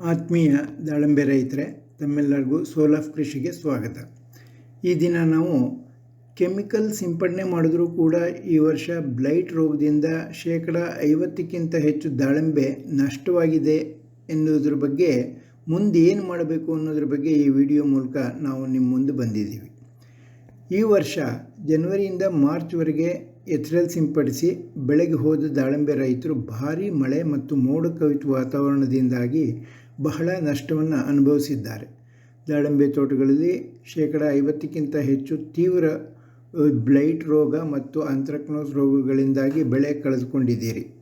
ಆತ್ಮೀಯ ದಾಳಂಬೆ ರೈತರೆ, ತಮ್ಮೆಲ್ಲರಿಗೂ soul of ಕೃಷಿಗೆ ಸ್ವಾಗತ. ಈ ದಿನ ನಾವು ಕೆಮಿಕಲ್ ಸಿಂಪಡಣೆ ಮಾಡಿದ್ರೂ ಕೂಡ ಈ ವರ್ಷ ಬ್ಲೈಟ್ ರೋಗದಿಂದ ಶೇಕಡ ಐವತ್ತಕ್ಕಿಂತ ಹೆಚ್ಚು ದಾಳಿಂಬೆ ನಷ್ಟವಾಗಿದೆ ಎನ್ನುವುದ್ರ ಬಗ್ಗೆ, ಮುಂದೆ ಏನು ಮಾಡಬೇಕು ಅನ್ನೋದ್ರ ಬಗ್ಗೆ ಈ ವಿಡಿಯೋ ಮೂಲಕ ನಾವು ನಿಮ್ಮ ಮುಂದೆ ಬಂದಿದ್ದೀವಿ. ಈ ವರ್ಷ ಜನವರಿಯಿಂದ ಮಾರ್ಚ್ವರೆಗೆ ಎಥ್ರೆಲ್ ಸಿಂಪಡಿಸಿ ಬೆಳೆಗೆ ಹೋದ ದಾಳಿಂಬೆ ರೈತರು ಭಾರೀ ಮಳೆ ಮತ್ತು ಮೋಡ ಕವಿತ ವಾತಾವರಣದಿಂದಾಗಿ ಬಹಳ ನಷ್ಟವನ್ನು ಅನುಭವಿಸಿದ್ದಾರೆ. ದಾಳಿಂಬೆ ತೋಟಗಳಲ್ಲಿ ಶೇಕಡ ಐವತ್ತಕ್ಕಿಂತ ಹೆಚ್ಚು ತೀವ್ರ ಬ್ಲೈಟ್ ರೋಗ ಮತ್ತು ಅಂತ್ರಕ್ನೋಸ್ ರೋಗಗಳಿಂದಾಗಿ ಬೆಳೆ ಕಳೆದುಕೊಂಡಿದ್ದೀರಿ.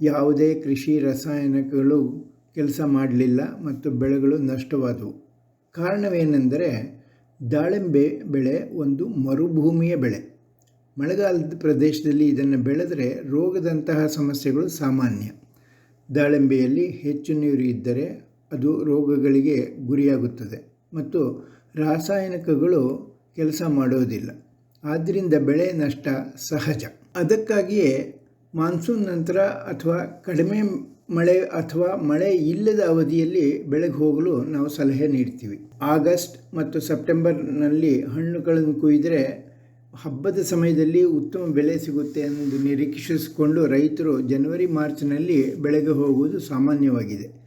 ಯಾವುದೇ ಕೃಷಿ ರಾಸಾಯನಿಕಗಳು ಕೆಲಸ ಮಾಡಲಿಲ್ಲ ಮತ್ತು ಬೆಳೆಗಳು ನಷ್ಟವಾದವು. ಕಾರಣವೇನೆಂದರೆ, ದಾಳಿಂಬೆ ಬೆಳೆ ಒಂದು ಮರುಭೂಮಿಯ ಬೆಳೆ. ಮಳೆಗಾಲದ ಪ್ರದೇಶದಲ್ಲಿ ಇದನ್ನು ಬೆಳೆದರೆ ರೋಗದಂತಹ ಸಮಸ್ಯೆಗಳು ಸಾಮಾನ್ಯ. ದಾಳಿಂಬೆಯಲ್ಲಿ ಹೆಚ್ಚು ನೀರು ಇದ್ದರೆ ಅದು ರೋಗಗಳಿಗೆ ಗುರಿಯಾಗುತ್ತದೆ. ಮತ್ತು ರಾಸಾಯನಿಕಗಳು ಕೆಲಸ ಮಾಡೋದಿಲ್ಲ. ಆದ್ದರಿಂದ ಬೆಳೆ ನಷ್ಟ ಸಹಜ. ಅದಕ್ಕಾಗಿಯೇ ಮಾನ್ಸೂನ್ ನಂತರ ಅಥವಾ ಕಡಿಮೆ ಮಳೆ ಅಥವಾ ಮಳೆ ಇಲ್ಲದ ಅವಧಿಯಲ್ಲಿ ಬೆಳೆಗೆ ಹೋಗಲು ನಾವು ಸಲಹೆ ನೀಡ್ತೀವಿ. ಆಗಸ್ಟ್ ಮತ್ತು ಸೆಪ್ಟೆಂಬರ್ನಲ್ಲಿ ಹಣ್ಣುಗಳನ್ನು ಕುಯ್ದರೆ ಹಬ್ಬದ ಸಮಯದಲ್ಲಿ ಉತ್ತಮ ಬೆಲೆ ಸಿಗುತ್ತೆ ಎಂದು ನಿರೀಕ್ಷಿಸಿಕೊಂಡು ರೈತರು ಜನವರಿ ಮಾರ್ಚ್ನಲ್ಲಿ ಬೆಳೆಗೆ ಹೋಗುವುದು ಸಾಮಾನ್ಯವಾಗಿದೆ.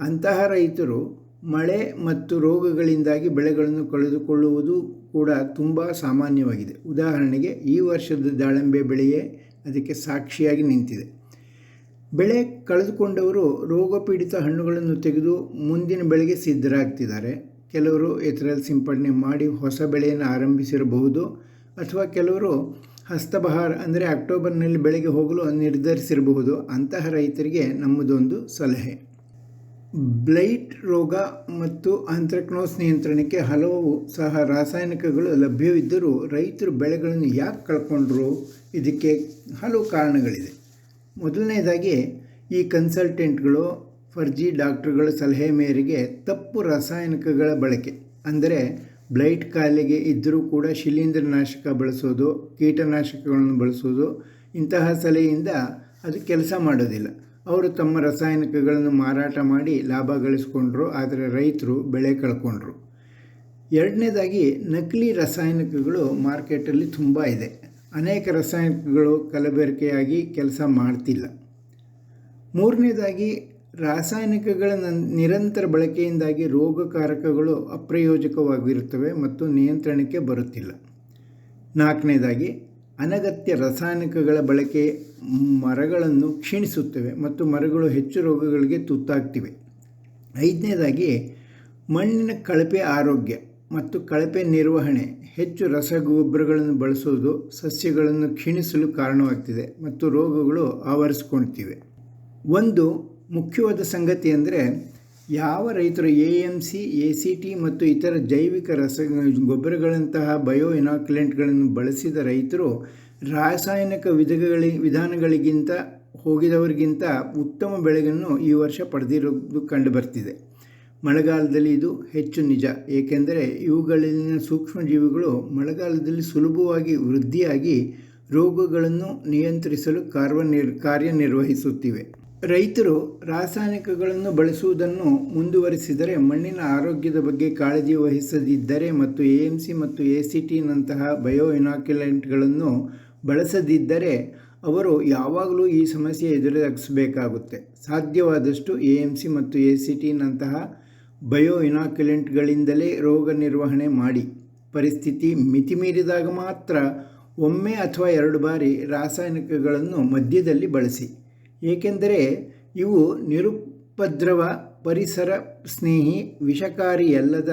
ಅಂತಹ ರೈತರು ಮಳೆ ಮತ್ತು ರೋಗಗಳಿಂದಾಗಿ ಬೆಳೆಗಳನ್ನು ಕಳೆದುಕೊಳ್ಳುವುದು ಕೂಡ ತುಂಬ ಸಾಮಾನ್ಯವಾಗಿದೆ. ಉದಾಹರಣೆಗೆ ಈ ವರ್ಷದ ದಾಳಿಂಬೆ ಬೆಳೆಯೇ ಅದಕ್ಕೆ ಸಾಕ್ಷಿಯಾಗಿ ನಿಂತಿದೆ. ಬೆಳೆ ಕಳೆದುಕೊಂಡವರು ರೋಗಪೀಡಿತ ಹಣ್ಣುಗಳನ್ನು ತೆಗೆದು ಮುಂದಿನ ಬೆಳೆಗೆ ಸಿದ್ಧರಾಗ್ತಿದ್ದಾರೆ. ಕೆಲವರು ಎತ್ತರಲ್ಲಿ ಸಿಂಪಡಣೆ ಮಾಡಿ ಹೊಸ ಬೆಳೆಯನ್ನು ಆರಂಭಿಸಿರಬಹುದು ಅಥವಾ ಕೆಲವರು ಹಸ್ತಬಹಾರ ಅಂದರೆ ಅಕ್ಟೋಬರ್ನಲ್ಲಿ ಬೆಳೆಗೆ ಹೋಗಲು ನಿರ್ಧರಿಸಿರಬಹುದು. ಅಂತಹ ರೈತರಿಗೆ ನಮ್ಮದೊಂದು ಸಲಹೆ. ಬ್ಲೈಟ್ ರೋಗ ಮತ್ತು ಆಂಥ್ರಕ್ನೋಸ್ ನಿಯಂತ್ರಣಕ್ಕೆ ಹಲವು ಸಹ ರಾಸಾಯನಿಕಗಳು ಲಭ್ಯವಿದ್ದರೂ ರೈತರು ಬೆಳೆಗಳನ್ನು ಯಾಕೆ ಕಳ್ಕೊಂಡ್ರು? ಇದಕ್ಕೆ ಹಲವು ಕಾರಣಗಳಿದೆ ಮೊದಲನೇದಾಗಿ, ಈ ಕನ್ಸಲ್ಟೆಂಟ್ಗಳು, ಫರ್ಜಿ ಡಾಕ್ಟ್ರುಗಳ ಸಲಹೆ ಮೇರೆಗೆ ತಪ್ಪು ರಾಸಾಯನಿಕಗಳ ಬಳಕೆ. ಅಂದರೆ, ಬ್ಲೈಟ್ ಕಾಯಿಲೆಗೆ ಇದ್ದರೂ ಕೂಡ ಶಿಲೀಂಧ್ರನಾಶಕ ಬಳಸೋದು, ಕೀಟನಾಶಕಗಳನ್ನು ಬಳಸೋದು, ಇಂತಹ ಸಲಹೆಯಿಂದ ಅದು ಕೆಲಸ ಮಾಡೋದಿಲ್ಲ. ಅವರು ತಮ್ಮ ರಾಸಾಯನಿಕಗಳನ್ನು ಮಾರಾಟ ಮಾಡಿ ಲಾಭ ಗಳಿಸ್ಕೊಂಡ್ರು, ಆದರೆ ರೈತರು ಬೆಳೆ ಕಳ್ಕೊಂಡ್ರು. ಎರಡನೇದಾಗಿ, ನಕಲಿ ರಾಸಾಯನಿಕಗಳು ಮಾರ್ಕೆಟಲ್ಲಿ ತುಂಬ ಇದೆ. ಅನೇಕ ರಾಸಾಯನಿಕಗಳು ಕಲಬೆರಕೆಯಾಗಿ ಕೆಲಸ ಮಾಡ್ತಿಲ್ಲ. ಮೂರನೇದಾಗಿ, ರಾಸಾಯನಿಕಗಳ ನಿರಂತರ ಬಳಕೆಯಿಂದಾಗಿ ರೋಗಕಾರಕಗಳು ಅಪ್ರಯೋಜಕವಾಗಿರುತ್ತವೆ ಮತ್ತು ನಿಯಂತ್ರಣಕ್ಕೆ ಬರುತ್ತಿಲ್ಲ. ನಾಲ್ಕನೇದಾಗಿ ಅನಗತ್ಯ ರಾಸಾಯನಿಕಗಳ ಬಳಕೆ ಮರಗಳನ್ನು ಕ್ಷೀಣಿಸುತ್ತವೆ ಮತ್ತು ಮರಗಳು ಹೆಚ್ಚು ರೋಗಗಳಿಗೆ ತುತ್ತಾಗ್ತಿವೆ. ಐದನೇದಾಗಿ, ಮಣ್ಣಿನ ಕಳಪೆ ಆರೋಗ್ಯ ಮತ್ತು ಕಳಪೆ ನಿರ್ವಹಣೆ. ಹೆಚ್ಚು ರಸಗೊಬ್ಬರಗಳನ್ನು ಬಳಸುವುದು ಸಸ್ಯಗಳನ್ನು ಕ್ಷೀಣಿಸಲು ಕಾರಣವಾಗ್ತಿದೆ ಮತ್ತು ರೋಗಗಳು ಆವರಿಸ್ಕೊಳ್ತಿವೆ. ಒಂದು ಮುಖ್ಯವಾದ ಸಂಗತಿ ಅಂದರೆ ಯಾವ ರೈತರು A M C, A C T ಮತ್ತು ಇತರ ಜೈವಿಕ ರಸ ಗೊಬ್ಬರಗಳಂತಹ ಬಯೋ ಇನಾಕ್ಯುಲೆಂಟ್ಗಳನ್ನು ಬಳಸಿದ ರೈತರು ರಾಸಾಯನಿಕ ವಿಧಗಳಿ, ವಿಧಾನಗಳಿಗಿಂತ ಹೋಗಿದವರಿಗಿಂತ ಉತ್ತಮ ಬೆಳೆಯನ್ನು ಈ ವರ್ಷ ಪಡೆದಿರುವುದು ಕಂಡುಬರ್ತಿದೆ ಮಳೆಗಾಲದಲ್ಲಿ ಇದು ಹೆಚ್ಚು ನಿಜ, ಏಕೆಂದರೆ ಇವುಗಳಲ್ಲಿನ ಸೂಕ್ಷ್ಮಜೀವಿಗಳು ಮಳೆಗಾಲದಲ್ಲಿ ಸುಲಭವಾಗಿ ವೃದ್ಧಿಯಾಗಿ ರೋಗಗಳನ್ನು ನಿಯಂತ್ರಿಸಲು ಕಾರ್ಯನಿರ್ ಕಾರ್ಯನಿರ್ವಹಿಸುತ್ತಿವೆ. ರೈತರು ರಾಸಾಯನಿಕಗಳನ್ನು ಬಳಸುವುದನ್ನು ಮುಂದುವರಿಸಿದರೆ ಮಣ್ಣಿನ ಆರೋಗ್ಯದ ಬಗ್ಗೆ ಕಾಳಜಿ ವಹಿಸದಿದ್ದರೆ ಮತ್ತು ಎ ಎಂ ಸಿ ಮತ್ತು ಎ ಸಿ ಟಿನಂತಹ ಬಯೋ ಇನಾಕ್ಯುಲೆಂಟ್ಗಳನ್ನು ಬಳಸದಿದ್ದರೆ ಅವರು ಯಾವಾಗಲೂ ಈ ಸಮಸ್ಯೆ ಎದುರಿಸಬೇಕಾಗುತ್ತೆ ಸಾಧ್ಯವಾದಷ್ಟು ಎ ಎಂ ಸಿ ಮತ್ತು ಎ ಸಿ ಟಿನಂತಹ ಬಯೋ ಇನಾಕ್ಯುಲೆಂಟ್ಗಳಿಂದಲೇ ರೋಗ ನಿರ್ವಹಣೆ ಮಾಡಿ. ಪರಿಸ್ಥಿತಿ ಮಿತಿಮೀರಿದಾಗ ಮಾತ್ರ ಒಮ್ಮೆ ಅಥವಾ ಎರಡು ಬಾರಿ ರಾಸಾಯನಿಕಗಳನ್ನು ಮಧ್ಯದಲ್ಲಿ ಬಳಸಿ. ಏಕೆಂದರೆ ಇವು ನಿರುಪದ್ರವ ಪರಿಸರ ಸ್ನೇಹಿ, ವಿಷಕಾರಿಯಲ್ಲದ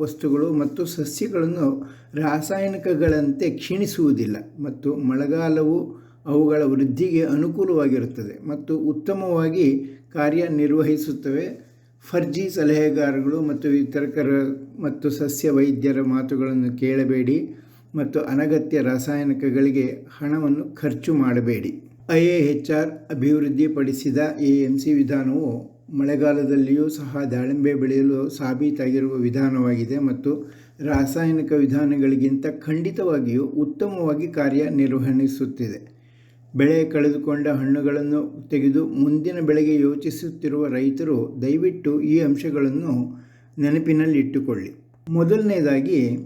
ವಸ್ತುಗಳು ಮತ್ತು ಸಸ್ಯಗಳನ್ನು ರಾಸಾಯನಿಕಗಳಂತೆ ಕ್ಷೀಣಿಸುವುದಿಲ್ಲ ಮತ್ತು ಮಳೆಗಾಲವು ಅವುಗಳ ವೃದ್ಧಿಗೆ ಅನುಕೂಲವಾಗಿರುತ್ತದೆ ಮತ್ತು ಉತ್ತಮವಾಗಿ ಕಾರ್ಯನಿರ್ವಹಿಸುತ್ತವೆ. ಫರ್ಜಿ ಸಲಹೆಗಾರಗಳು ಮತ್ತು ವಿತರಕರ ಮತ್ತು ಸಸ್ಯ ವೈದ್ಯರ ಮಾತುಗಳನ್ನು ಕೇಳಬೇಡಿ ಮತ್ತು ಅನಗತ್ಯ ರಾಸಾಯನಿಕಗಳಿಗೆ ಹಣವನ್ನು ಖರ್ಚು ಮಾಡಬೇಡಿ. ಐ ಎ ಎಚ್ ಆರ್ ಅಭಿವೃದ್ಧಿಪಡಿಸಿದ ಎ ಎಂ ಸಿ ವಿಧಾನವು ಮಳೆಗಾಲದಲ್ಲಿಯೂ ಸಹ ದಾಳಿಂಬೆ ಬೆಳೆಯಲು ಸಾಬೀತಾಗಿರುವ ವಿಧಾನವಾಗಿದೆ ಮತ್ತು ರಾಸಾಯನಿಕ ವಿಧಾನಗಳಿಗಿಂತ ಖಂಡಿತವಾಗಿಯೂ ಉತ್ತಮವಾಗಿ ಕಾರ್ಯನಿರ್ವಹಿಸುತ್ತಿದೆ. ಬೆಳೆ ಕಳೆದುಕೊಂಡ ಹಣ್ಣುಗಳನ್ನು ತೆಗೆದು ಮುಂದಿನ ಬೆಳೆಗೆ ಯೋಚಿಸುತ್ತಿರುವ ರೈತರು, ದಯವಿಟ್ಟು ಈ ಅಂಶಗಳನ್ನು ನೆನಪಿನಲ್ಲಿಟ್ಟುಕೊಳ್ಳಿ. ಮೊದಲನೇದಾಗಿ,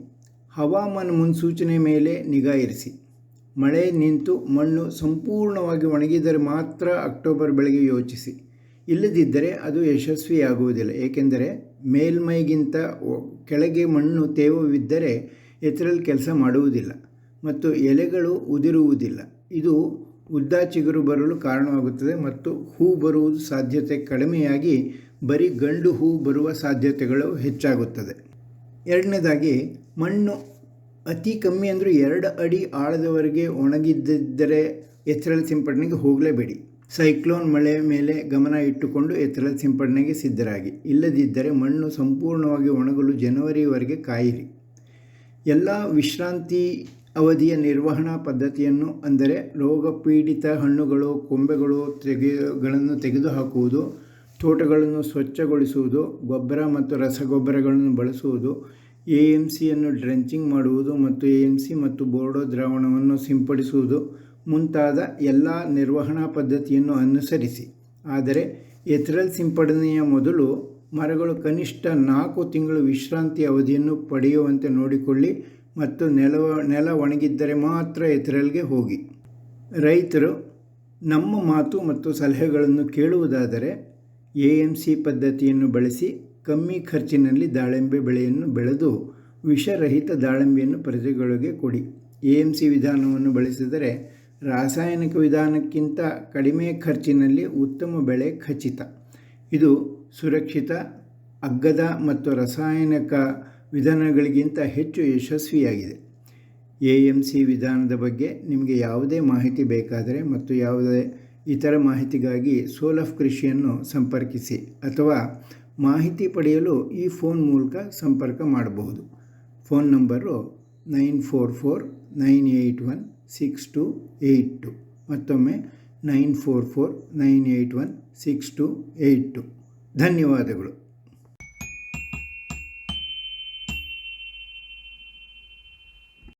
ಹವಾಮಾನ ಮುನ್ಸೂಚನೆ ಮೇಲೆ ನಿಗಾ ಇರಿಸಿ. ಮಳೆ ನಿಂತು ಮಣ್ಣು ಸಂಪೂರ್ಣವಾಗಿ ಒಣಗಿದರೆ ಮಾತ್ರ ಅಕ್ಟೋಬರ್ ಬೆಳೆಗೆ ಯೋಚಿಸಿ. ಇಲ್ಲದಿದ್ದರೆ ಅದು ಯಶಸ್ವಿಯಾಗುವುದಿಲ್ಲ. ಏಕೆಂದರೆ ಮೇಲ್ಮೈಗಿಂತ ಕೆಳಗೆ ಮಣ್ಣು ತೇವವಿದ್ದರೆ ಎತ್ತರಲ್ಲಿ ಕೆಲಸ ಮಾಡುವುದಿಲ್ಲ ಮತ್ತು ಎಲೆಗಳು ಉದಿರುವುದಿಲ್ಲ. ಇದು ಉದ್ದ ಚಿಗುರು ಬರಲು ಕಾರಣವಾಗುತ್ತದೆ ಮತ್ತು ಹೂ ಬರುವುದು ಸಾಧ್ಯತೆ ಕಡಿಮೆಯಾಗಿ ಬರೀ ಗಂಡು ಹೂ ಬರುವ ಸಾಧ್ಯತೆಗಳು ಹೆಚ್ಚಾಗುತ್ತದೆ. ಎರಡನೇದಾಗಿ ಮಣ್ಣು ಅತಿ ಕಮ್ಮಿ ಅಂದರೂ ಎರಡು ಅಡಿ ಆಳದವರೆಗೆ ಒಣಗಿದ್ದರೆ ಎತ್ತರದ ಸಿಂಪಡಣೆಗೆ ಹೋಗಲೇಬೇಡಿ. ಸೈಕ್ಲೋನ್ ಮಳೆ ಮೇಲೆ ಗಮನ ಇಟ್ಟುಕೊಂಡು ಎತ್ತರದ ಸಿಂಪಡಣೆಗೆ ಸಿದ್ಧರಾಗಿ. ಇಲ್ಲದಿದ್ದರೆ ಮಣ್ಣು ಸಂಪೂರ್ಣವಾಗಿ ಒಣಗಲು ಜನವರಿವರೆಗೆ ಕಾಯಿರಿ. ಎಲ್ಲ ವಿಶ್ರಾಂತಿ ಅವಧಿಯ ನಿರ್ವಹಣಾ ಪದ್ಧತಿಯನ್ನು ಅಂದರೆ ರೋಗಪೀಡಿತ ಹಣ್ಣುಗಳು, ಕೊಂಬೆಗಳು ತೆಗೆಗಳನ್ನು ತೆಗೆದುಹಾಕುವುದು, ತೋಟಗಳನ್ನು ಸ್ವಚ್ಛಗೊಳಿಸುವುದು, ಗೊಬ್ಬರ ಮತ್ತು ರಸಗೊಬ್ಬರಗಳನ್ನು ಬಳಸುವುದು ಎ ಎಂ ಸಿಯನ್ನು ಡ್ರೆಂಚಿಂಗ್ ಮಾಡುವುದು ಮತ್ತು ಎ ಎಂ ಸಿ ಮತ್ತು ಬೋರ್ಡೋ ದ್ರಾವಣವನ್ನು ಸಿಂಪಡಿಸುವುದು ಮುಂತಾದ ಎಲ್ಲ ನಿರ್ವಹಣಾ ಪದ್ಧತಿಯನ್ನು ಅನುಸರಿಸಿ. ಆದರೆ, ಎಥರಲ್ ಸಿಂಪಡಣೆಯ ಮೊದಲು ಮರಗಳು ಕನಿಷ್ಠ ನಾಲ್ಕು ತಿಂಗಳು ವಿಶ್ರಾಂತಿ ಅವಧಿಯನ್ನು ಪಡೆಯುವಂತೆ ನೋಡಿಕೊಳ್ಳಿ ಮತ್ತು ನೆಲ ನೆಲ ಒಣಗಿದ್ದರೆ ಮಾತ್ರ ಎಥರಲ್ಗೆ ಹೋಗಿ. ರೈತರು ನಮ್ಮ ಮಾತು ಮತ್ತು ಸಲಹೆಗಳನ್ನು ಕೇಳುವುದಾದರೆ, ಎ ಎಂ ಸಿ ಪದ್ಧತಿಯನ್ನು ಬಳಸಿ ಕಮ್ಮಿ ಖರ್ಚಿನಲ್ಲಿ ದಾಳಿಂಬೆ ಬೆಳೆಯನ್ನು ಬೆಳೆದು ವಿಷರಹಿತ ದಾಳಿಂಬೆಯನ್ನು ಪ್ರಜೆಗಳಿಗೆ ಕೊಡಿ. ಎ ಎಂ ಸಿ ವಿಧಾನವನ್ನು ಬಳಸಿದರೆ ರಾಸಾಯನಿಕ ವಿಧಾನಕ್ಕಿಂತ ಕಡಿಮೆ ಖರ್ಚಿನಲ್ಲಿ ಉತ್ತಮ ಬೆಳೆ ಖಚಿತ. ಇದು ಸುರಕ್ಷಿತ, ಅಗ್ಗದ ಮತ್ತು ರಾಸಾಯನಿಕ ವಿಧಾನಗಳಿಗಿಂತ ಹೆಚ್ಚು ಯಶಸ್ವಿಯಾಗಿದೆ. ಎ ಎಂ ಸಿ ವಿಧಾನದ ಬಗ್ಗೆ ನಿಮಗೆ ಯಾವುದೇ ಮಾಹಿತಿ ಬೇಕಾದರೆ ಮತ್ತು ಯಾವುದೇ ಇತರ ಮಾಹಿತಿಗಾಗಿ ಸೋಲಫ್ ಕೃಷಿಯನ್ನು ಸಂಪರ್ಕಿಸಿ ಅಥವಾ ಮಾಹಿತಿ ಪಡೆಯಲು ಈ ಫೋನ್ ಮೂಲಕ ಸಂಪರ್ಕ ಮಾಡಬಹುದು. Phone number nine four four nine eight one six two eight two ಮತ್ತೊಮ್ಮೆ nine four four nine eight one six two eight two. ಧನ್ಯವಾದಗಳು.